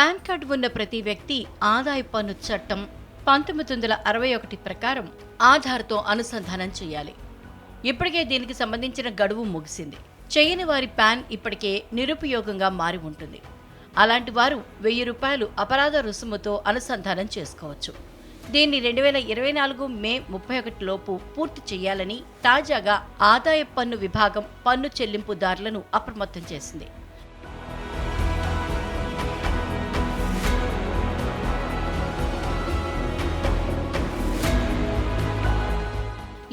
Pan card ఉన్న ప్రతి వ్యక్తి ఆదాయ పన్ను చట్టం పంతొమ్మిది వందల అరవై ఒకటి ప్రకారం ఆధార్తో అనుసంధానం చేయాలి. ఇప్పటికే దీనికి సంబంధించిన గడువు ముగిసింది. చేయని వారి పాన్ ఇప్పటికే నిరుపయోగంగా మారి ఉంటుంది. అలాంటి వారు వెయ్యి రూపాయలు అపరాధ రుసుముతో అనుసంధానం చేసుకోవచ్చు. దీన్ని రెండు వేల ఇరవై నాలుగు మే ముప్పై ఒకటి లోపు పూర్తి చేయాలని తాజాగా ఆదాయ పన్ను విభాగం పన్ను చెల్లింపుదారులను అప్రమత్తం చేసింది.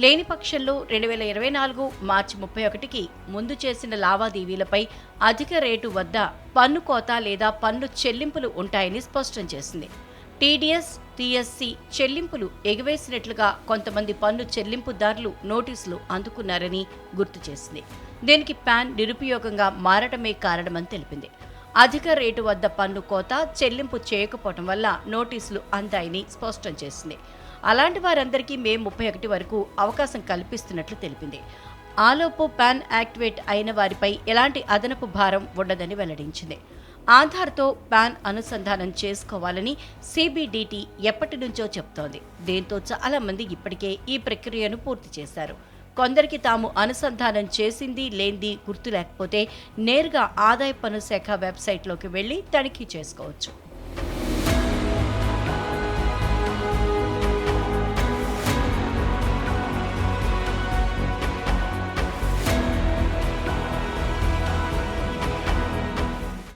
లేని పక్షంలో రెండు వేల ఇరవై నాలుగు మార్చి ముప్పై ఒకటికి ముందు చేసిన లావాదేవీలపై అధిక రేటు వద్ద పన్ను కోత లేదా పన్ను చెల్లింపులు ఉంటాయని స్పష్టం చేసింది. టీడీఎస్ టీఎస్సీ చెల్లింపులు ఎగవేసినట్లుగా కొంతమంది పన్ను చెల్లింపుదారులు నోటీసులు అందుకున్నారని గుర్తు చేసింది. దీనికి ప్యాన్ నిరుపయోగంగా మారటమే కారణమని తెలిపింది. అధిక రేటు వద్ద పన్ను కోత చెల్లింపు చేయకపోవటం వల్ల నోటీసులు అందాయని స్పష్టం చేసింది. అలాంటి వారందరికీ మే ముప్పై ఒకటి వరకు అవకాశం కల్పిస్తున్నట్లు తెలిపింది. ఆలోపు పాన్ యాక్టివేట్ అయిన వారిపై ఎలాంటి అదనపు భారం ఉండదని వెల్లడించింది. ఆధార్తో పాన్ అనుసంధానం చేసుకోవాలని సిబిడిటి ఎప్పటి నుంచో చెప్తోంది. దీంతో చాలామంది ఇప్పటికే ఈ ప్రక్రియను పూర్తి చేశారు. కొందరికి తాము అనుసంధానం చేసింది లేనిది గుర్తు లేకపోతే నేరుగా ఆదాయ పన్ను శాఖ వెబ్సైట్లోకి వెళ్ళి తనిఖీ చేసుకోవచ్చు.